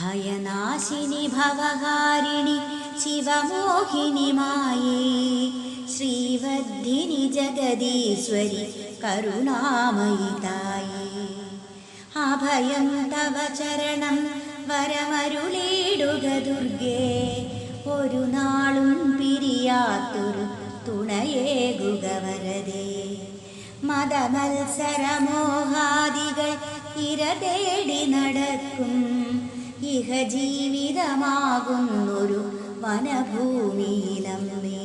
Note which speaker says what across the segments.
Speaker 1: ഭയനാശിനി ഭവകാരിണി ശിവമോഹിനി മായേ. ശ്രീവദ്ധിനി ജഗദീശ്വരി കരുണാമയി തായേ. അഭയം തവ ചരണം വരമരുളേടുക ദുർഗേ. ഒരു നാളും പിരിയാത്തൊരു തുണയേകുക വരതേ മതമത്സരമോഹാദികൾ ഇര തേടി നടക്കും. ഇഹ ജീവിതമാകുന്നൊരു വനഭൂമിയിലമ്മേ.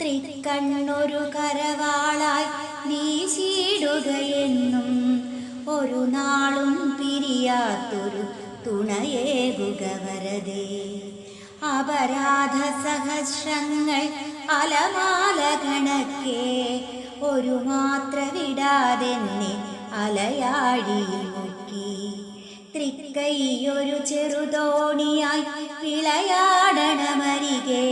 Speaker 1: തൃക്കണ്ണൊരു കരവാളായി വീശിടുകയെന്നും ഒരു നാളും പിരിയാത്തൊരു തുണയേകുക വരതേ അപരാധ സഹസ്രങ്ങൾ അലമാല കണക്കേ ഒരു മാത്ര വിടാതെന്നെ അലയാഴിയിൽ തൃക്കൈയൊരു ചെറുതോണിയായി വിളയാടണമരികെ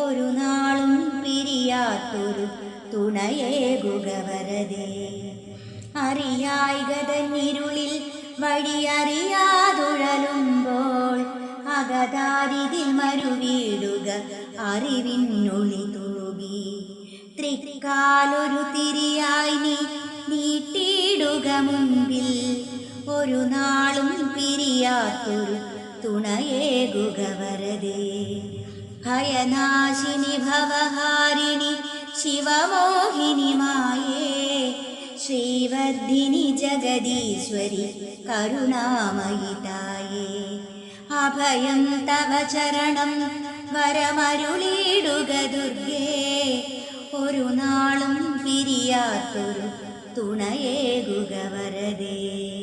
Speaker 1: ഒരു നാളും പിരിയാത്തൊരു തുണയേകുക വരതേ അറിയായികതന്നിരുളിൽ വഴിയറിയാതുഴലുമ്പോൾ അകതാരിതിൽ മരുവീടുക അറിവിനുള്ളി തൂകി തൃക്കാലൊരു തിരിയായി നീ നീട്ടിയിടുക മുൻപിൽ ഒരു നാളും പിരിയാത്തൊരു തുണയേകുക വരതേ. ഭയനാശിനി ഭവഹാരിണി ശിവമോഹിനി മായേ. ശ്രീവർദ്ധിനി ജഗദീശ്വരി കരുണാമയിതായേ അഭയം തവ ചരണം വരമരുളിടുക ദുർഗേ. ഒരു നാളും പിരിയാത്തൊരു തുണയേകുക വരതേ.